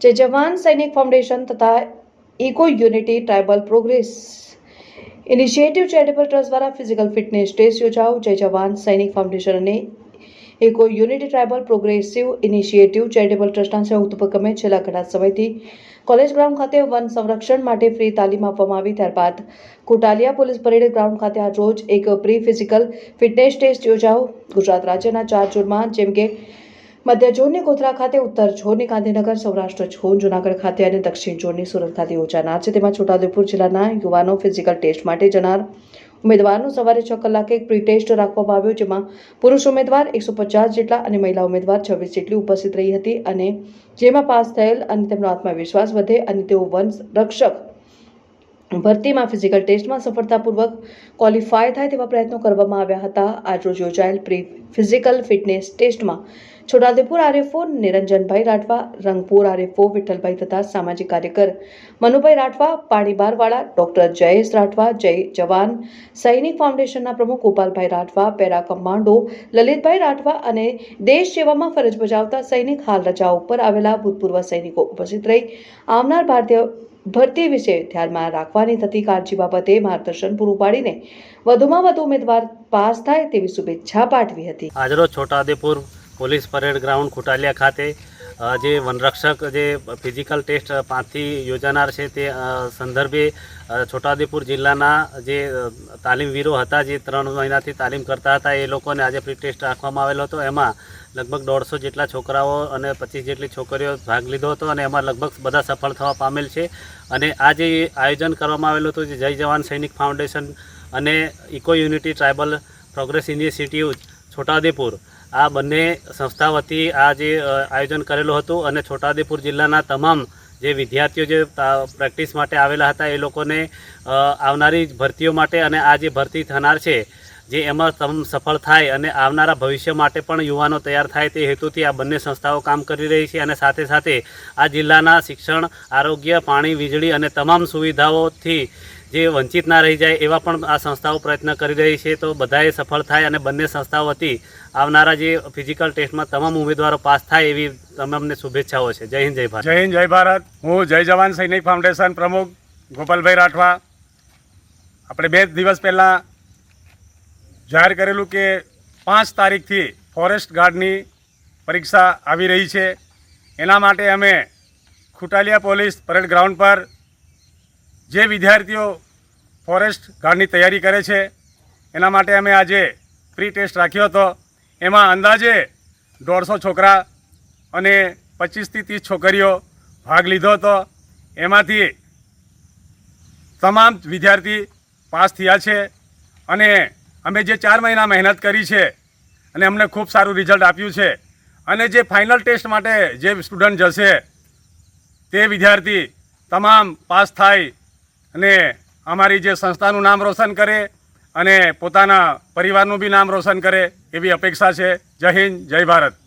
જે જવાન સૈનિક ફાઉન્ડેશન તથા eco unity tribal progress initiative charitable trust દ્વારા ફિઝિકલ ફિટનેસ ટેસ્ટ યોજાઓ જય જવાન સૈનિક ફાઉન્ડેશન અને eco unity tribal progressive initiative charitable ટ્રસ્ટના સંયુક્ત ઉપક્રમે છેલ્લા ઘણા સમયથી કોલેજ ગ્રાઉન્ડ ખાતે વન સંરક્ષણ માટે ફ્રી તાલીમ આપવામાં આવી. ત્યારબાદ કોટાલિયા પોલીસ પરેડ ગ્રાઉન્ડ ખાતે આજ રોજ એક પ્રી ફિઝિકલ ફિટનેસ ટેસ્ટ યોજાયો. ગુજરાત રાજ્યના ચાર ઝોનમાં જેમ કે મધ્ય ઝોનની ગોધરા ખાતે, ઉત્તર ઝોનની ગાંધીનગર, સૌરાષ્ટ્ર ઝોન જૂનાગઢ ખાતે અને દક્ષિણ ઝોનની સુરત ખાતે યોજાનાર છે. તેમાં છોટાઉદેપુર જિલ્લાના યુવાનો ફિઝિકલ ટેસ્ટ માટે જનાર ઉમેદવારનું સવારે છ કલાકે એક પ્રી ટેસ્ટ રાખવામાં આવ્યો, જેમાં પુરુષ ઉમેદવાર એકસો પચાસ જેટલા અને મહિલા ઉમેદવાર છવ્વીસ જેટલી ઉપસ્થિત રહી હતી અને જેમાં પાસ થયેલ અને તેમનો આત્મવિશ્વાસ વધે અને તેઓ વન રક્ષક ભરતીમાં ફિઝિકલ ટેસ્ટમાં સફળતાપૂર્વક ક્વોલિફાય થાય તેવા પ્રયત્નો કરવામાં આવ્યા હતા. આજરોજ યોજાયેલ પ્રી ફિઝિકલ ફિટનેસ ટેસ્ટમાં છોટાઉદેપુર આરએફઓ નિરંજનભાઈ રાઠવા, રંગપુર આરએફઓ વિઠ્ઠલભાઈ તથા સામાજિક કાર્યકર મનુભાઈ રાઠવા, પાણીબારવાળા ડોક્ટર જયેશ રાઠવા, જય જવાન, સૈનિક ફાઉન્ડેશનના પ્રમુખ ગોપાલભાઈ રાઠવા, પેરા કમાન્ડો લલિતભાઈ રાઠવા અને દેશ સેવામાં ફરજ બજાવતા સૈનિક હાલ રજા ઉપર આવેલા ભૂતપૂર્વ સૈનિકો ઉપસ્થિત રહી. આવનાર ભારતીય ભરતી વિશે ધ્યાનમાં રાખવાની થતી કાળજી બાબતે માર્ગદર્શન પૂરું પાડીને વધુમાં વધુ ઉમેદવાર પાસ થાય તેવી શુભેચ્છા પાઠવી હતી. આજરોજ Chhotadepur police parade ground Khutaliya ખાતે જે વનરક્ષક જે ફિઝિકલ ટેસ્ટ પાંચથી યોજાનાર છે તે સંદર્ભે છોટાઉદેપુર જિલ્લાના જે તાલીમવીરો હતા, જે ત્રણ મહિનાથી તાલીમ કરતા હતા, એ લોકોને આજે પ્રી ટેસ્ટ રાખવામાં આવેલો હતો. એમાં લગભગ દોઢસો જેટલા છોકરાઓ અને પચીસ જેટલી છોકરીઓ ભાગ લીધો હતો અને એમાં લગભગ બધા સફળ થવા પામેલ છે. અને આ જે આયોજન કરવામાં આવેલું હતું, જે જય જવાન સૈનિક ફાઉન્ડેશન અને eco unity tribal progress initiative Chhota Udepur આ બંને સંસ્થા વતી આ જે આયોજન કરેલું હતું અને છોટાઉદેપુર જિલ્લાના તમામ જે વિદ્યાર્થીઓ જે પ્રેક્ટિસ માટે આવેલા હતા, એ લોકોને આવનારી ભરતીઓ માટે અને આ જે ભરતી થનાર છે, જે એમાં સફળ થાય અને આવનારા ભવિષ્ય માટે પણ યુવાનો તૈયાર થાય તે હેતુથી આ બંને સંસ્થાઓ કામ કરી રહી છે અને સાથે સાથે આ જિલ્લાના શિક્ષણ, આરોગ્ય, પાણી, વીજળી અને તમામ સુવિધાઓથી જે વંચિત ના રહી જાય એવા પણ આ સંસ્થાઓ પ્રયત્ન કરી રહી છે, તો બધાએ સફળ થાય અને બંને સંસ્થાઓ વતી આવનારા જે ફિઝિકલ ટેસ્ટમાં તમામ ઉમેદવારો પાસ થાય એવી તમામને શુભેચ્છાઓ છે. જય હિન્દ, જય ભારત. જય હિન્દ, જય ભારત. હું જય જવાન સૈનિક ફાઉન્ડેશન પ્રમુખ ગોપાલભાઈ રાઠવા. આપણે બે દિવસ પહેલાં જાહેર કરેલું કે પાંચ તારીખથી ફોરેસ્ટ ગાર્ડની પરીક્ષા આવી રહી છે. એના માટે અમે ખુટાલિયા પોલીસ પરેડ ગ્રાઉન્ડ પર જે વિદ્યાર્થીઓ ફોરેસ્ટ ગાર્ડની તૈયારી કરે છે, એના માટે અમે આજે પ્રી ટેસ્ટ રાખ્યો હતો. એમાં અંદાજે દોઢસો છોકરા અને પચીસથી ત્રીસ છોકરીઓ ભાગ લીધો હતો. એમાંથી તમામ વિદ્યાર્થી પાસ થયા છે અને અમે જે ચાર મહિના મહેનત કરી છે અને અમને ખૂબ સારું રિઝલ્ટ આપ્યું છે અને જે ફાઇનલ ટેસ્ટ માટે જે સ્ટુડન્ટ જશે, તે વિદ્યાર્થી તમામ પાસ થાય અને અમારી જે સંસ્થાનું નામ રોશન કરે અને પોતાના પરિવારનું બી નામ રોશન કરે એવી અપેક્ષા છે. જય હિન્દ, જય ભારત.